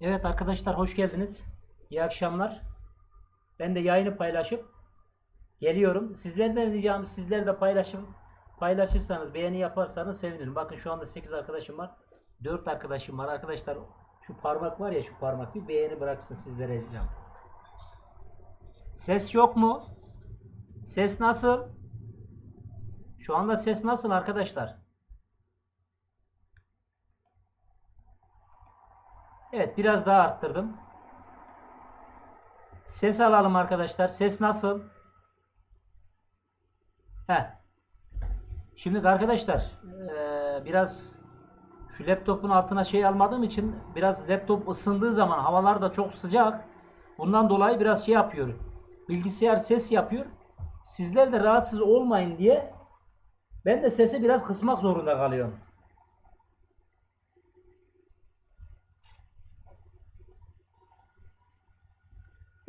Evet arkadaşlar hoş geldiniz. İyi akşamlar. Ben de yayını paylaşıp geliyorum. Sizlerden ricam sizler de paylaşım paylaşırsanız beğeni yaparsanız sevinirim. Bakın şu anda 8 arkadaşım var. 4 arkadaşım var. Arkadaşlar şu parmak var ya şu parmak bir beğeni bıraksın sizlere ricam. Ses yok mu? Ses nasıl? Şu anda ses nasıl arkadaşlar? Evet biraz daha arttırdım. Ses alalım arkadaşlar. Ses nasıl? Heh. Şimdi arkadaşlar eee, biraz şu laptopun altına şey almadığım için biraz laptop ısındığı zaman havalar da çok sıcak. Bundan dolayı biraz şey yapıyor. Bilgisayar ses yapıyor. Sizler de rahatsız olmayın diye ben de sesi biraz kısmak zorunda kalıyorum.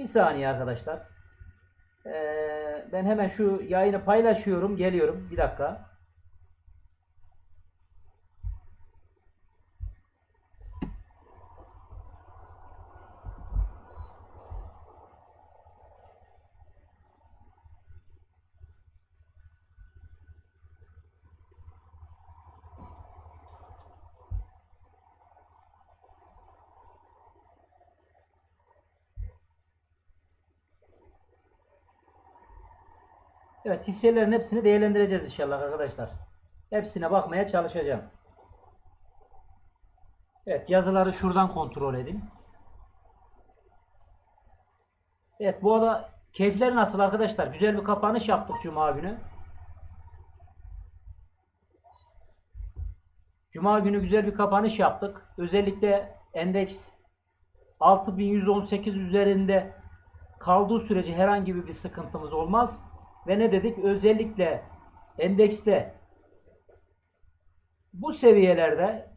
Bir saniye arkadaşlar. Ee, ben hemen şu yayını paylaşıyorum. Geliyorum. Bir dakika. Evet hisselerin hepsini değerlendireceğiz inşallah arkadaşlar. Hepsine bakmaya çalışacağım. Evet yazıları şuradan kontrol edin. Evet bu arada keyifler nasıl arkadaşlar? Güzel bir kapanış yaptık Cuma günü. Cuma günü güzel bir kapanış yaptık. Özellikle endeks 6118 üzerinde kaldığı sürece herhangi bir sıkıntımız olmaz. Ve ne dedik? Özellikle endekste bu seviyelerde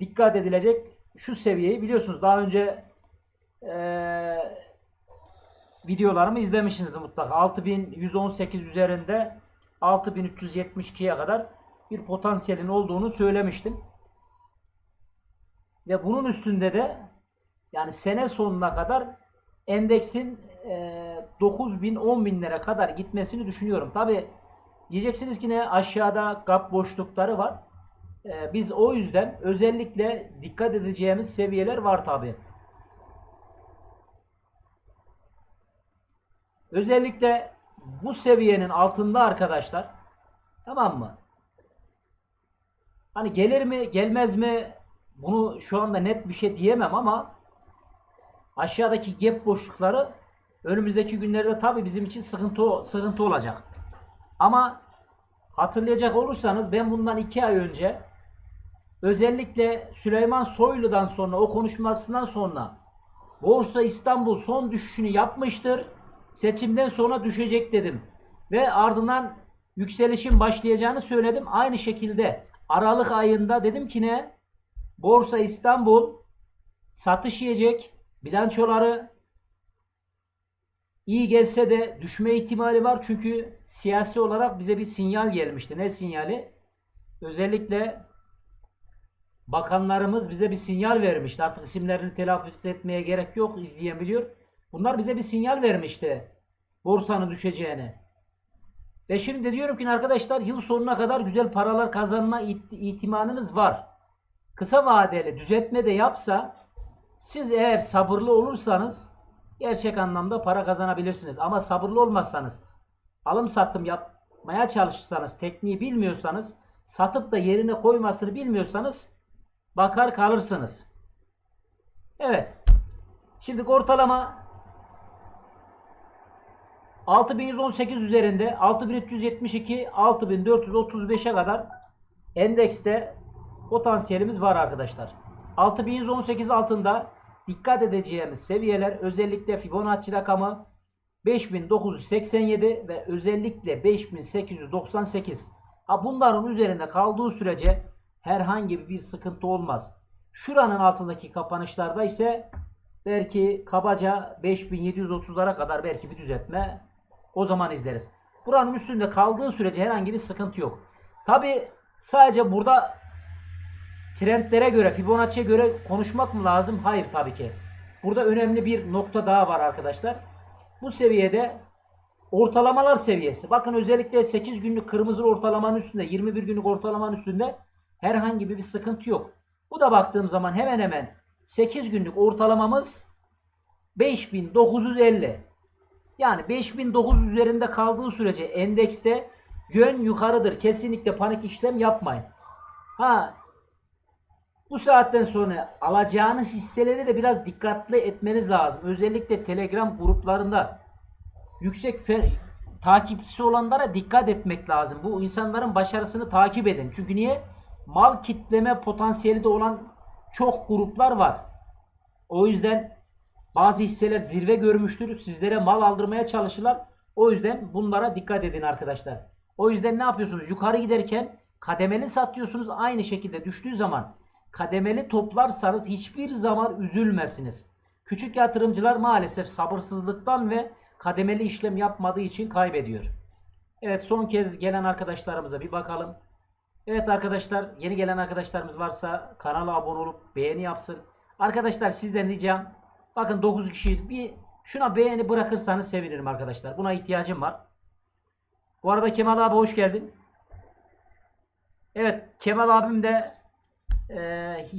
dikkat edilecek şu seviyeyi biliyorsunuz. Daha önce eee videolarımı izlemişsiniz mutlaka. 6118 üzerinde 6372'ye kadar bir potansiyelin olduğunu söylemiştim. Ve bunun üstünde de yani sene sonuna kadar endeksin e, 9 bin 10 binlere kadar gitmesini düşünüyorum. Tabi diyeceksiniz ki ne aşağıda gap boşlukları var. E, biz o yüzden özellikle dikkat edeceğimiz seviyeler var tabi. Özellikle bu seviyenin altında arkadaşlar tamam mı? Hani gelir mi gelmez mi bunu şu anda net bir şey diyemem ama aşağıdaki gap boşlukları önümüzdeki günlerde tabii bizim için sıkıntı sıkıntı olacak. Ama hatırlayacak olursanız ben bundan iki ay önce özellikle Süleyman Soylu'dan sonra o konuşmasından sonra Borsa İstanbul son düşüşünü yapmıştır. Seçimden sonra düşecek dedim. Ve ardından yükselişin başlayacağını söyledim. Aynı şekilde Aralık ayında dedim ki ne? Borsa İstanbul satış yiyecek. Bilançoları iyi gelse de düşme ihtimali var. Çünkü siyasi olarak bize bir sinyal gelmişti. Ne sinyali? Özellikle bakanlarımız bize bir sinyal vermişti. Artık isimlerini telaffuz etmeye gerek yok. izleyen biliyor. Bunlar bize bir sinyal vermişti. Borsanın düşeceğini. Ve şimdi diyorum ki arkadaşlar yıl sonuna kadar güzel paralar kazanma ihti- ihtimaliniz var. Kısa vadeli düzeltme de yapsa siz eğer sabırlı olursanız gerçek anlamda para kazanabilirsiniz. Ama sabırlı olmazsanız, alım satım yapmaya çalışırsanız, tekniği bilmiyorsanız, satıp da yerine koymasını bilmiyorsanız bakar kalırsınız. Evet. Şimdi ortalama 6118 üzerinde 6372 6435'e kadar endekste potansiyelimiz var arkadaşlar. 6118 altında dikkat edeceğimiz seviyeler özellikle Fibonacci rakamı 5987 ve özellikle 5898. Ha bunların üzerinde kaldığı sürece herhangi bir sıkıntı olmaz. Şuranın altındaki kapanışlarda ise belki kabaca 5730'lara kadar belki bir düzeltme o zaman izleriz. Buranın üstünde kaldığı sürece herhangi bir sıkıntı yok. Tabi sadece burada trendlere göre, Fibonacci'ye göre konuşmak mı lazım? Hayır tabii ki. Burada önemli bir nokta daha var arkadaşlar. Bu seviyede ortalamalar seviyesi. Bakın özellikle 8 günlük kırmızı ortalamanın üstünde, 21 günlük ortalamanın üstünde herhangi bir sıkıntı yok. Bu da baktığım zaman hemen hemen 8 günlük ortalamamız 5950. Yani 5900 üzerinde kaldığı sürece endekste yön yukarıdır. Kesinlikle panik işlem yapmayın. Ha bu saatten sonra alacağınız hisseleri de biraz dikkatli etmeniz lazım. Özellikle Telegram gruplarında yüksek takipçisi olanlara dikkat etmek lazım. Bu insanların başarısını takip edin. Çünkü niye? Mal kitleme potansiyeli de olan çok gruplar var. O yüzden bazı hisseler zirve görmüştür. Sizlere mal aldırmaya çalışırlar. O yüzden bunlara dikkat edin arkadaşlar. O yüzden ne yapıyorsunuz? Yukarı giderken kademeli satıyorsunuz. Aynı şekilde düştüğü zaman kademeli toplarsanız hiçbir zaman üzülmezsiniz. Küçük yatırımcılar maalesef sabırsızlıktan ve kademeli işlem yapmadığı için kaybediyor. Evet son kez gelen arkadaşlarımıza bir bakalım. Evet arkadaşlar yeni gelen arkadaşlarımız varsa kanala abone olup beğeni yapsın. Arkadaşlar sizden ricam bakın 9 kişiyiz bir şuna beğeni bırakırsanız sevinirim arkadaşlar. Buna ihtiyacım var. Bu arada Kemal abi hoş geldin. Evet Kemal abim de e,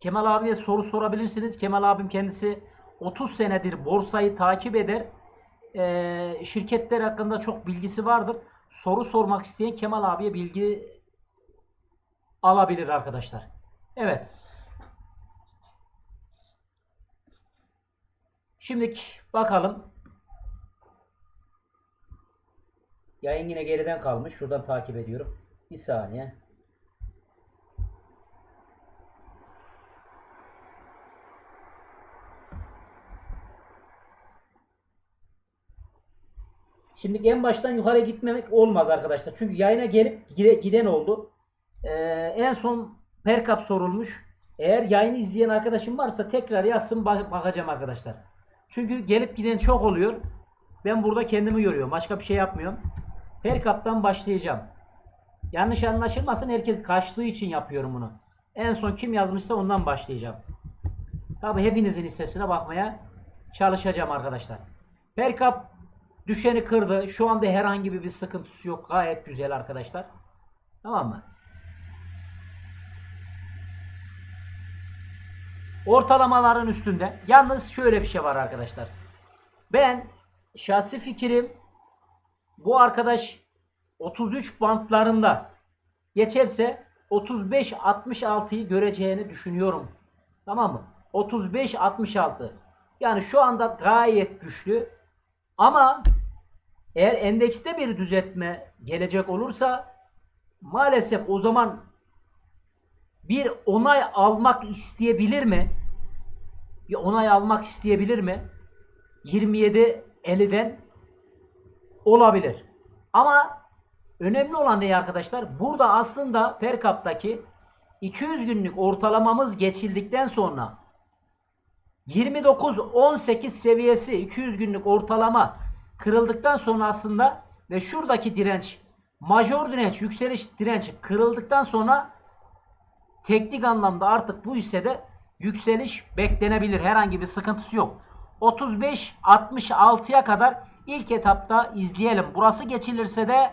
Kemal abiye soru sorabilirsiniz. Kemal abim kendisi 30 senedir borsayı takip eder. E, şirketler hakkında çok bilgisi vardır. Soru sormak isteyen Kemal abiye bilgi alabilir arkadaşlar. Evet. Şimdi bakalım. Yayın yine geriden kalmış. Şuradan takip ediyorum. Bir saniye. Şimdi en baştan yukarı gitmemek olmaz arkadaşlar. Çünkü yayına gelip gide- giden oldu. Ee, en son Perkap sorulmuş. Eğer yayını izleyen arkadaşım varsa tekrar yazsın bak- bakacağım arkadaşlar. Çünkü gelip giden çok oluyor. Ben burada kendimi yoruyorum. Başka bir şey yapmıyorum. Perkap'tan başlayacağım. Yanlış anlaşılmasın herkes kaçtığı için yapıyorum bunu. En son kim yazmışsa ondan başlayacağım. Tabi hepinizin hissesine bakmaya çalışacağım arkadaşlar. Perkap düşeni kırdı. Şu anda herhangi bir sıkıntısı yok. Gayet güzel arkadaşlar. Tamam mı? Ortalamaların üstünde. Yalnız şöyle bir şey var arkadaşlar. Ben şahsi fikrim bu arkadaş 33 bantlarında geçerse 35-66'yı göreceğini düşünüyorum. Tamam mı? 35-66. Yani şu anda gayet güçlü. Ama eğer endekste bir düzeltme gelecek olursa maalesef o zaman bir onay almak isteyebilir mi? Bir onay almak isteyebilir mi? 27 50'den olabilir. Ama önemli olan ne arkadaşlar? Burada aslında Perkap'taki 200 günlük ortalamamız geçildikten sonra 29-18 seviyesi 200 günlük ortalama kırıldıktan sonra aslında ve şuradaki direnç major direnç yükseliş direnci kırıldıktan sonra teknik anlamda artık bu hissede yükseliş beklenebilir. Herhangi bir sıkıntısı yok. 35-66'ya kadar ilk etapta izleyelim. Burası geçilirse de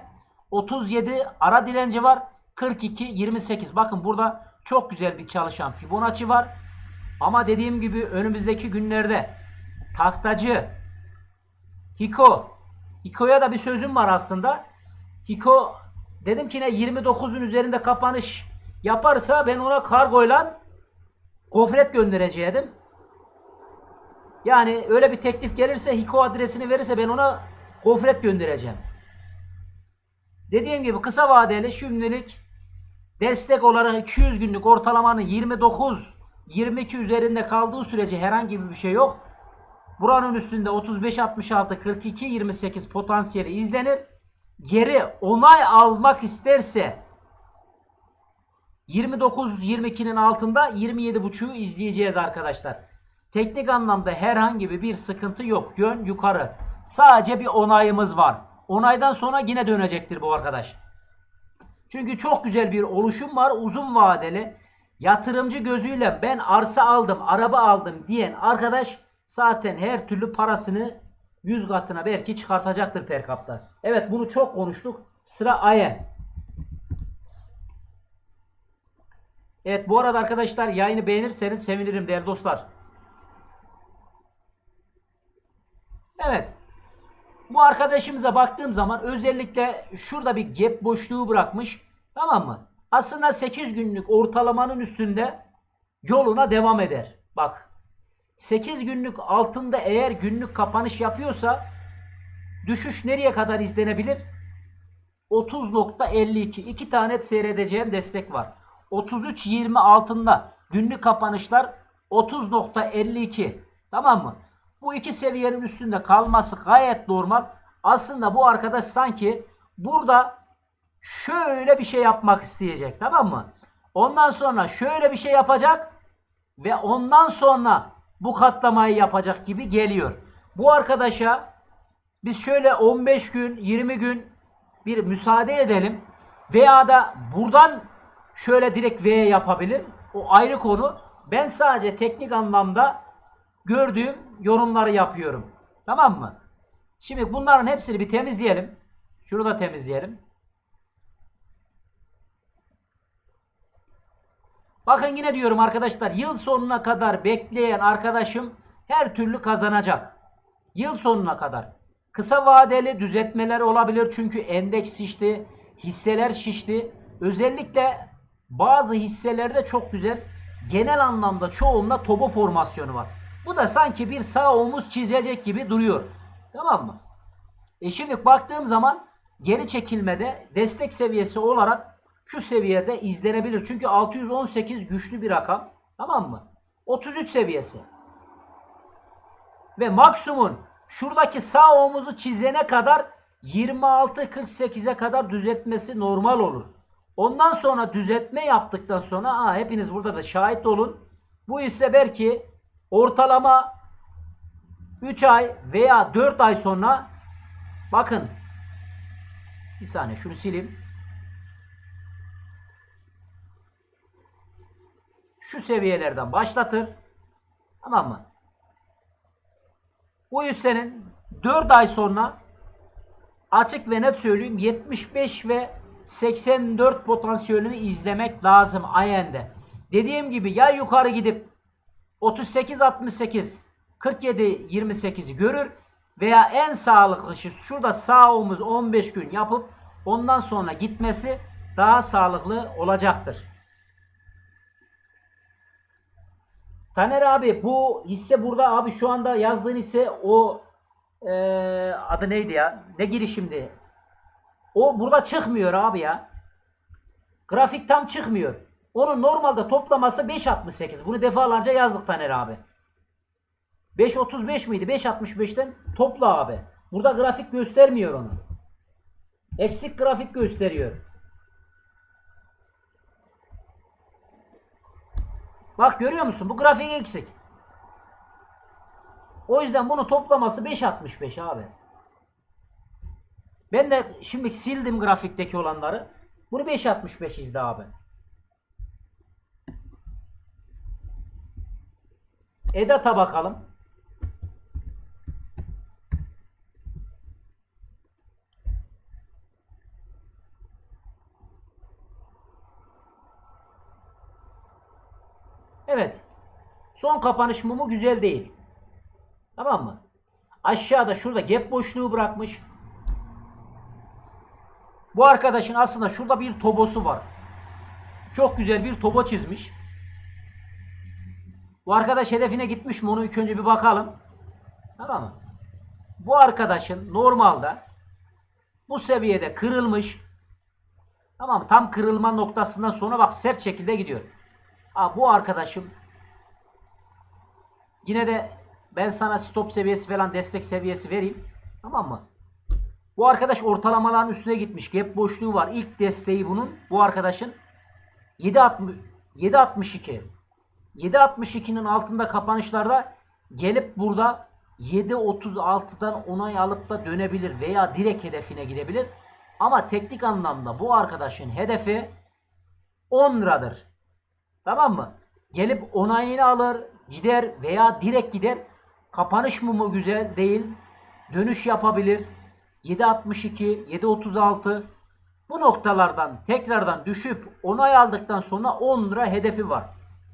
37 ara direnci var. 42-28. Bakın burada çok güzel bir çalışan Fibonacci var. Ama dediğim gibi önümüzdeki günlerde tahtacı Hiko Hiko'ya da bir sözüm var aslında. Hiko dedim ki ne 29'un üzerinde kapanış yaparsa ben ona kargoyla gofret göndereceğim. Yani öyle bir teklif gelirse Hiko adresini verirse ben ona gofret göndereceğim. Dediğim gibi kısa vadeli şimdilik destek olarak 200 günlük ortalamanın 29 22 üzerinde kaldığı sürece herhangi bir şey yok. Buranın üstünde 35 66 42 28 potansiyeli izlenir. Geri onay almak isterse 29-22'nin altında 27.5'u izleyeceğiz arkadaşlar. Teknik anlamda herhangi bir sıkıntı yok. Yön yukarı. Sadece bir onayımız var. Onaydan sonra yine dönecektir bu arkadaş. Çünkü çok güzel bir oluşum var. Uzun vadeli yatırımcı gözüyle ben arsa aldım, araba aldım diyen arkadaş zaten her türlü parasını 100 katına belki çıkartacaktır per. Evet bunu çok konuştuk. Sıra Ayen. Evet bu arada arkadaşlar yayını beğenirseniz sevinirim değerli dostlar. Evet. Bu arkadaşımıza baktığım zaman özellikle şurada bir gap boşluğu bırakmış. Tamam mı? Aslında 8 günlük ortalamanın üstünde yoluna devam eder. Bak. 8 günlük altında eğer günlük kapanış yapıyorsa düşüş nereye kadar izlenebilir? 30.52 iki tane seyredeceğim destek var. 33.20 altında günlük kapanışlar 30.52 tamam mı? Bu iki seviyenin üstünde kalması gayet normal. Aslında bu arkadaş sanki burada şöyle bir şey yapmak isteyecek tamam mı? Ondan sonra şöyle bir şey yapacak ve ondan sonra bu katlamayı yapacak gibi geliyor. Bu arkadaşa biz şöyle 15 gün 20 gün bir müsaade edelim veya da buradan şöyle direkt V yapabilir. O ayrı konu. Ben sadece teknik anlamda gördüğüm yorumları yapıyorum. Tamam mı? Şimdi bunların hepsini bir temizleyelim. Şunu da temizleyelim. Bakın yine diyorum arkadaşlar yıl sonuna kadar bekleyen arkadaşım her türlü kazanacak. Yıl sonuna kadar. Kısa vadeli düzeltmeler olabilir çünkü endeks şişti, hisseler şişti. Özellikle bazı hisselerde çok güzel genel anlamda çoğunda tobo formasyonu var. Bu da sanki bir sağ omuz çizecek gibi duruyor. Tamam mı? E şimdi baktığım zaman geri çekilmede destek seviyesi olarak şu seviyede izlenebilir. Çünkü 618 güçlü bir rakam. Tamam mı? 33 seviyesi. Ve maksimum şuradaki sağ omuzu çizene kadar 26-48'e kadar düzeltmesi normal olur. Ondan sonra düzeltme yaptıktan sonra aa, hepiniz burada da şahit olun. Bu ise belki ortalama 3 ay veya 4 ay sonra bakın bir saniye şunu sileyim. Şu seviyelerden başlatır. Tamam mı? Bu hissenin 4 ay sonra açık ve net söyleyeyim 75 ve 84 potansiyelini izlemek lazım Ayen'de. Dediğim gibi ya yukarı gidip 38 68 47 28'i görür veya en sağlıklısı şurada sağ omuz 15 gün yapıp ondan sonra gitmesi daha sağlıklı olacaktır. Taner abi bu hisse burada abi şu anda yazdığın hisse o eee, adı neydi ya? Ne girişimdi? O burada çıkmıyor abi ya. Grafik tam çıkmıyor. Onun normalde toplaması 5.68. Bunu defalarca yazdık Taner abi. 5.35 miydi? 5.65'ten topla abi. Burada grafik göstermiyor onu. Eksik grafik gösteriyor. Bak görüyor musun? Bu grafik eksik. O yüzden bunu toplaması 5.65 abi. Ben de şimdi sildim grafikteki olanları. Bunu 5.65 izle abi. Edat'a bakalım. Evet. Son kapanış mumu güzel değil. Tamam mı? Aşağıda şurada gap boşluğu bırakmış. Bu arkadaşın aslında şurada bir tobosu var. Çok güzel bir tobo çizmiş. Bu arkadaş hedefine gitmiş mi onu ilk önce bir bakalım. Tamam mı? Bu arkadaşın normalde bu seviyede kırılmış. Tamam mı? Tam kırılma noktasından sonra bak sert şekilde gidiyor. Ha, bu arkadaşım yine de ben sana stop seviyesi falan destek seviyesi vereyim. Tamam mı? Bu arkadaş ortalamaların üstüne gitmiş. Gap boşluğu var. İlk desteği bunun. Bu arkadaşın 7.60 7.62 7.62'nin altında kapanışlarda gelip burada 7.36'dan onay alıp da dönebilir veya direkt hedefine gidebilir. Ama teknik anlamda bu arkadaşın hedefi 10 liradır. Tamam mı? Gelip onayını alır, gider veya direkt gider. Kapanış mı mı güzel değil. Dönüş yapabilir. 7.62, 7.36 bu noktalardan tekrardan düşüp onay aldıktan sonra 10 lira hedefi var.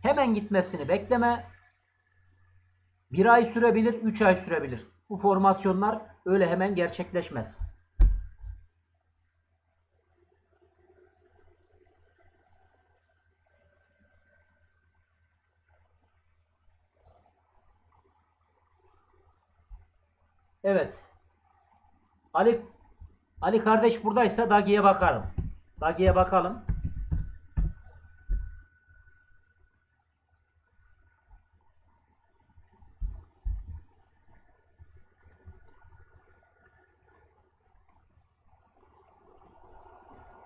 Hemen gitmesini bekleme. Bir ay sürebilir, 3 ay sürebilir. Bu formasyonlar öyle hemen gerçekleşmez. Evet. Ali Ali kardeş buradaysa Dagi'ye bakarım. Dagi'ye bakalım.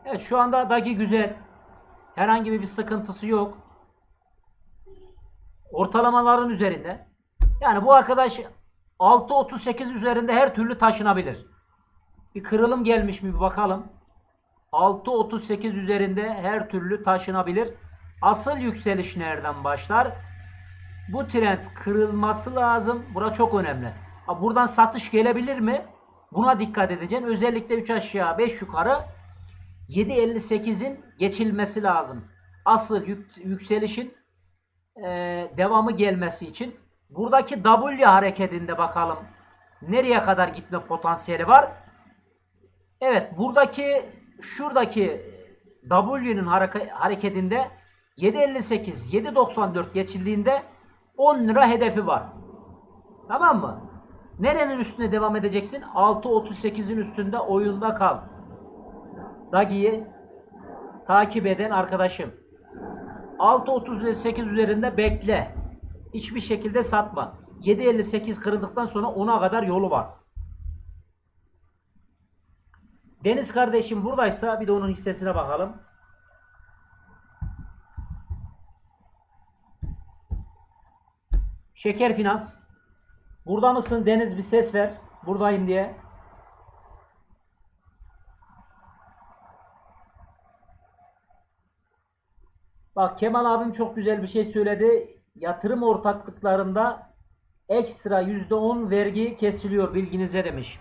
Evet şu anda Dagi güzel. Herhangi bir sıkıntısı yok. Ortalamaların üzerinde. Yani bu arkadaş 6.38 üzerinde her türlü taşınabilir. Bir kırılım gelmiş mi bir bakalım. 6.38 üzerinde her türlü taşınabilir. Asıl yükseliş nereden başlar? Bu trend kırılması lazım. Bura çok önemli. Buradan satış gelebilir mi? Buna dikkat edeceksin. Özellikle 3 aşağı 5 yukarı 7.58'in geçilmesi lazım. Asıl yük- yükselişin e, devamı gelmesi için. Buradaki W hareketinde bakalım nereye kadar gitme potansiyeli var. Evet buradaki şuradaki W'nin hareke- hareketinde 7.58 7.94 geçildiğinde 10 lira hedefi var. Tamam mı? Nerenin üstüne devam edeceksin? 6.38'in üstünde oyunda kal. Dagi'yi takip eden arkadaşım. 6.38 üzerinde bekle. Hiçbir şekilde satma. 7.58 kırıldıktan sonra 10'a kadar yolu var. Deniz kardeşim buradaysa bir de onun hissesine bakalım. Şeker Finans. Burada mısın Deniz bir ses ver. Buradayım diye. Bak Kemal abim çok güzel bir şey söyledi. Yatırım ortaklıklarında ekstra %10 vergi kesiliyor bilginize demiş.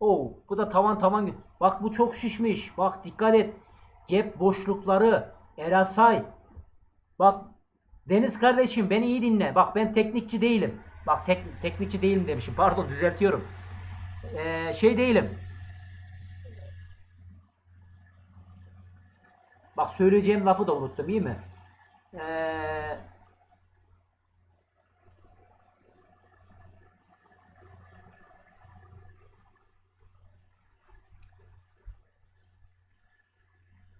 Oo, bu da tavan tavan. Bak bu çok şişmiş. Bak dikkat et. Gap boşlukları, Erasay. Bak Deniz kardeşim beni iyi dinle. Bak ben teknikçi değilim. Bak tek, teknikçi değilim demişim. Pardon düzeltiyorum. Ee, şey değilim. Bak söyleyeceğim lafı da unuttum iyi mi? Ee,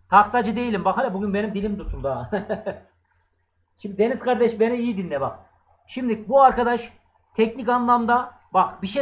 tahtacı değilim. Bak hele bugün benim dilim tutuldu. Şimdi Deniz kardeş beni iyi dinle bak. Şimdi bu arkadaş teknik anlamda bak bir şey